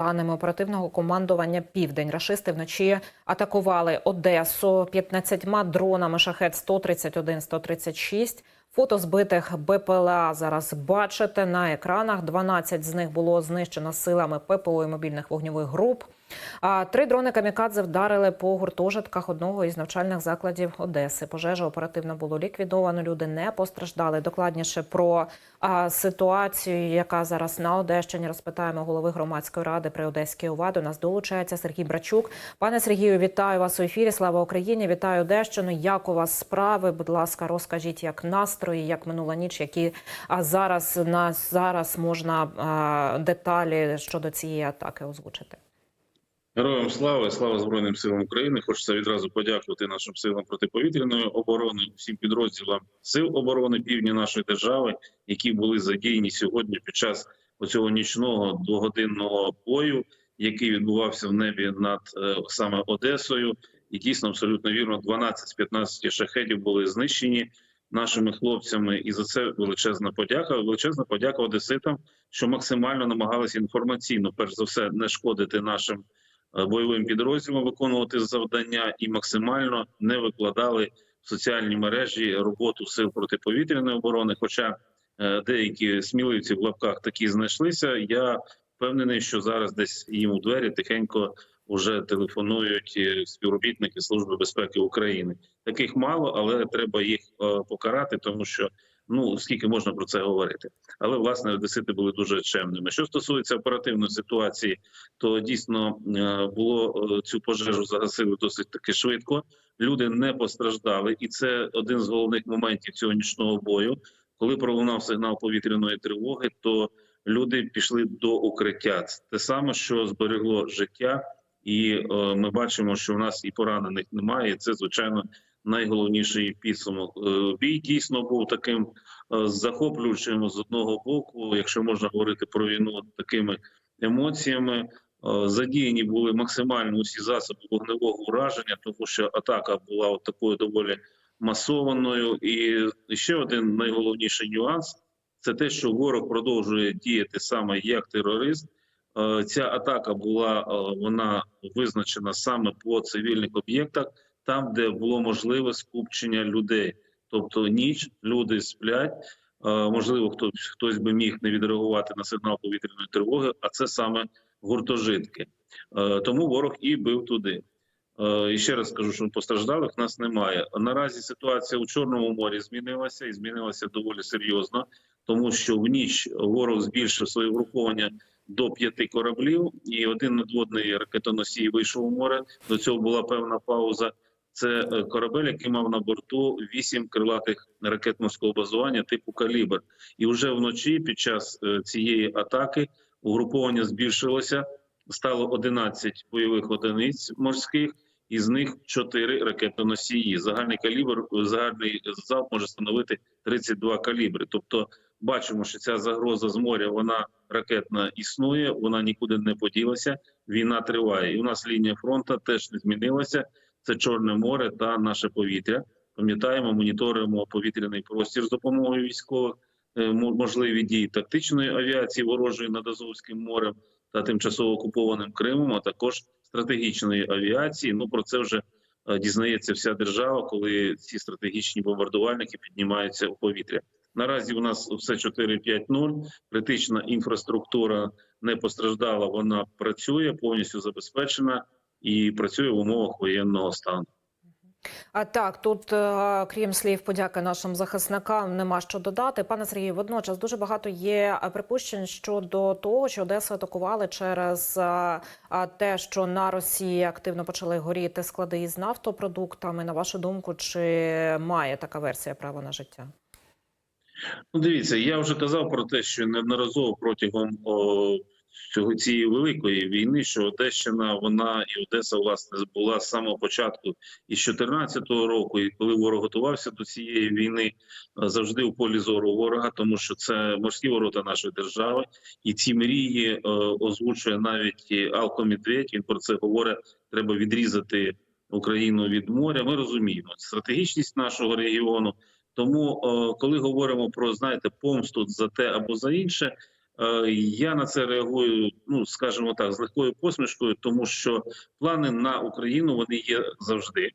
даними оперативного командування Південь, рашисти вночі атакували Одесу 15 дронами шахет 131 136 Фото збитих БПЛА зараз бачите на екранах. 12 з них було знищено силами ППО і мобільних вогньових груп. Три дрони камікадзе вдарили по гуртожитках одного із навчальних закладів Одеси. Пожежа оперативно було ліквідовано. Люди не постраждали. Докладніше про ситуацію, яка зараз на Одещині, розпитаємо голови громадської ради при Одеській ОВА. До нас долучається Сергій Брачук. Пане Сергію, вітаю вас у ефірі. Слава Україні! Вітаю Одещину. Як у вас справи? Будь ласка, розкажіть, як настрої, як минула ніч, які а зараз на зараз можна деталі щодо цієї атаки озвучити. Героям слава слава Збройним силам України. Хочеться відразу подякувати нашим силам протиповітряної оборони, всім підрозділам сил оборони півдня нашої держави, які були задіяні сьогодні під час оцього нічного двогодинного бою, який відбувався в небі над е, саме Одесою. І дійсно абсолютно вірно, 12 з 15 шахетів були знищені нашими хлопцями, і за це величезна подяка. Величезна подяка одеситам, що максимально намагалися інформаційно, перш за все, не шкодити нашим бойовим підрозділам виконувати завдання і максимально не викладали в соціальні мережі роботу сил протиповітряної оборони. Хоча е, деякі сміливці в лапках такі знайшлися. Я впевнений, що зараз десь їм у двері тихенько вже телефонують е, співробітники Служби безпеки України. Таких мало, але треба їх е, покарати, тому що ну скільки можна про це говорити. Але власне одесити були дуже чемними. Що стосується оперативної ситуації, то дійсно е, було е, цю пожежу загасили досить таки швидко. Люди не постраждали, і це один з головних моментів цього нічного бою. Коли пролунав сигнал повітряної тривоги, то люди пішли до укриття. Те саме, що зберегло життя, і е, ми бачимо, що в нас і поранених немає. І це звичайно найголовніший підсумок. Е, Бій дійсно був таким е, захоплюючим з одного боку, якщо можна говорити про війну такими емоціями. Е, Задіяні були максимально усі засоби вогневого ураження, тому що атака була от такою доволі масованою. І ще один найголовніший нюанс це те, що ворог продовжує діяти саме як терорист. Ця атака була вона визначена саме по цивільних об'єктах, там, де було можливе скупчення людей. Тобто ніч люди сплять. Можливо, хтось хтось би міг не відреагувати на сигнал повітряної тривоги, а це саме гуртожитки. Тому ворог і бив туди. І ще раз скажу, що постраждалих нас немає. Наразі ситуація у Чорному морі змінилася і змінилася доволі серйозно, тому що в ніч ворог збільшив своє угруповання до п'яти кораблів, і один надводний ракетоносій вийшов у море. До цього була певна пауза. Це е, корабель, який мав на борту вісім крилатих ракет морського базування типу калібр. І вже вночі, під час е, цієї атаки, угруповання збільшилося. Стало 11 бойових одиниць морських, із них 4 ракетоносії. Загальний калібр, загальний залп може становити 32 калібри. Тобто, бачимо, що ця загроза з моря вона ракетна існує, вона нікуди не поділася. Війна триває, і у нас лінія фронту теж не змінилася. Це Чорне море та наше повітря. Пам'ятаємо, моніторимо повітряний простір з допомогою військових, е, можливі дії тактичної авіації ворожої над Азовським морем та тимчасово окупованим Кримом, а також стратегічної авіації. Ну про це вже е, дізнається вся держава, коли ці стратегічні бомбардувальники піднімаються у повітря. Наразі у нас все 4-5-0, Критична інфраструктура не постраждала. Вона працює повністю забезпечена і працює в умовах воєнного стану. А так, тут е, крім слів подяки нашим захисникам, нема що додати. Пане Сергію, водночас дуже багато є е, припущень щодо того, що Одесу атакували через е, те, що на Росії активно почали горіти склади із нафтопродуктами. На вашу думку, чи має така версія право на життя? Ну, дивіться, я вже казав про те, що неодноразово протягом о, цього цієї великої війни, що Одещина, вона і Одеса, власне, була з самого початку із 2014 року, і коли ворог готувався до цієї війни, е, завжди у полі зору ворога, тому що це морські ворота нашої держави, і ці мрії е, озвучує навіть Алко Медведь, Він про це говорить: треба відрізати Україну від моря. Ми розуміємо стратегічність нашого регіону. Тому, е, коли говоримо про знаєте, помсту за те або за інше, Я на це реагую, ну скажімо так, з легкою посмішкою, тому що плани на Україну вони є завжди.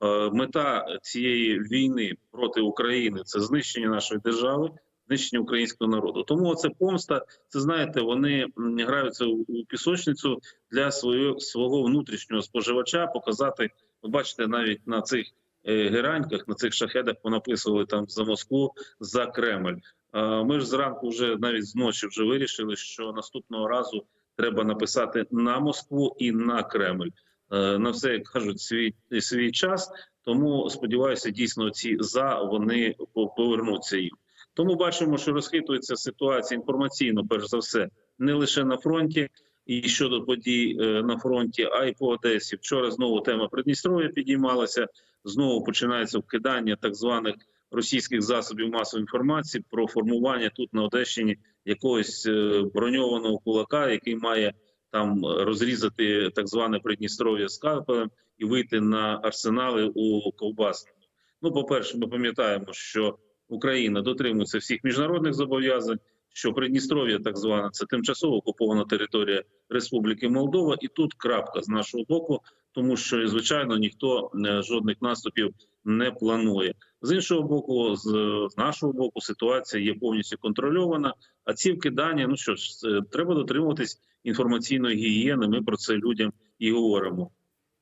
Е, Мета цієї війни проти України це знищення нашої держави, знищення українського народу. Тому це помста. Це знаєте, вони граються у у пісочницю для свого свого внутрішнього споживача. Показати, ви бачите, навіть на цих е, гераньках, на цих шахедах понаписували там за Москву за Кремль. Е, Ми ж зранку вже навіть зночі вже вирішили, що наступного разу треба написати на Москву і на Кремль. Е, На все як кажуть свій свій час. Тому сподіваюся, дійсно ці за вони по- повернуться їм. Тому бачимо, що розхитується ситуація інформаційно, перш за все, не лише на фронті і щодо подій е, на фронті, а й по Одесі. Вчора знову тема Придністров'я підіймалася. Знову починається вкидання так званих російських засобів масової інформації про формування тут на Одещині якогось е, броньованого кулака, який має там е, розрізати так зване Придністров'я скальпелем і вийти на арсенали у ковбасному. Ну, по-перше, ми пам'ятаємо, що Україна дотримується всіх міжнародних зобов'язань. Що Придністров'я, так звана, це тимчасово окупована територія Республіки Молдова, і тут крапка з нашого боку, тому що звичайно ніхто е, жодних наступів не планує. З іншого боку, з, з нашого боку, ситуація є повністю контрольована. А ці вкидання, ну що ж, треба дотримуватись інформаційної гігієни. Ми про це людям і говоримо.